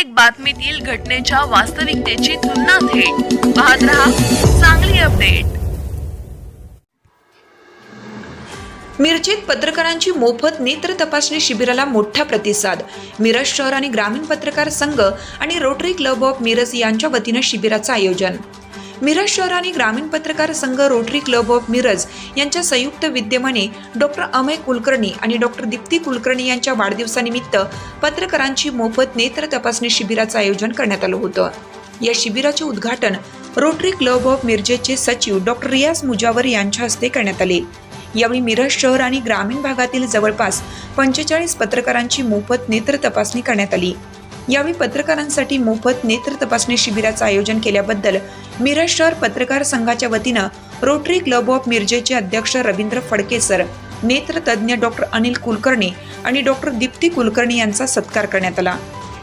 प्रत्येक बातमीतील घटनेच्या वास्तविकतेची तुलना थेट. पाहत रहा चांगली अपडेट. मिरजेत पत्रकारांची मोफत नेत्र तपासणी शिबिराला मोठा प्रतिसाद. मिरज शहर आणि ग्रामीण पत्रकार संघ आणि रोटरी क्लब ऑफ मिरज यांच्या वतीनं शिबिराचं आयोजन. मिरज शहर आणि ग्रामीण पत्रकार संघ रोटरी क्लब ऑफ मिरज यांच्या संयुक्त विद्यमाने डॉक्टर अमय कुलकर्णी आणि डॉक्टर दीप्ती कुलकर्णी यांच्या वाढदिवसानिमित्त पत्रकारांची मोफत नेत्र तपासणी शिबिराचं आयोजन करण्यात आलं होतं. या शिबिराचे उद्घाटन रोटरी क्लब ऑफ मिरजेचे सचिव डॉक्टर रियाज मुजावर यांच्या हस्ते करण्यात आले. यावेळी मिरज शहर आणि ग्रामीण भागातील जवळपास पंचेचाळीस पत्रकारांची मोफत नेत्र तपासणी करण्यात आली. यावेळी पत्रकारांसाठी मोफत नेत्र तपासणी शिबिराचं आयोजन केल्याबद्दल मिरज शहर पत्रकार संघाच्या वतीनं रोटरी क्लब ऑफ मिरजेचे अध्यक्ष रवींद्र फडके सर नेत्रतज्ञ डॉक्टर अनिल कुलकर्णी आणि डॉक्टर दीप्ती कुलकर्णी यांचा सत्कार करण्यात आला.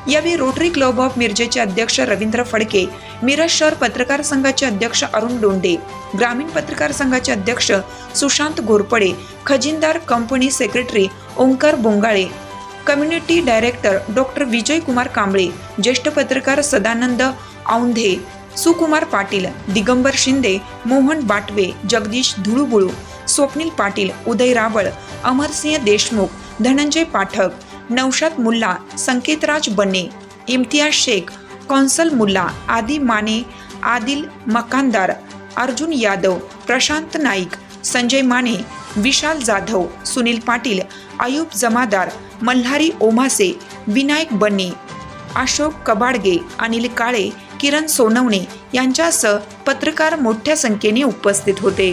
यावेळी रोटरी क्लब ऑफ मिरजेचे अध्यक्ष रवींद्र फडके मिरज शहर पत्रकार संघाचे अध्यक्ष अरुण डोंडे ग्रामीण पत्रकार संघाचे अध्यक्ष Sushant Ghorpade खजिनदार company secretary Omkar Bongale community director doctor Vijay Kumar Kamble ज्येष्ठ पत्रकार सदानंद औंधे सुकुमार पाटील दिगंबर शिंदे मोहन बाटवे जगदीश धुळुबुळू स्वप्नील पाटील उदय रावळ अमरसिंह देशमुख धनंजय पाठक नौशाद मुल्ला संकेतराज बन्ने इम्तियाज शेख कौन्सल मुल्ला आदी माने आदिल मकानदार अर्जुन यादव प्रशांत नाईक संजय माने विशाल जाधव सुनील पाटील आयुब जमादार मल्हारी ओमासे विनायक बन्ने अशोक कबाडगे अनिल काळे किरण सोनवणे यांच्यासह पत्रकार मोठ्या संख्येने उपस्थित होते.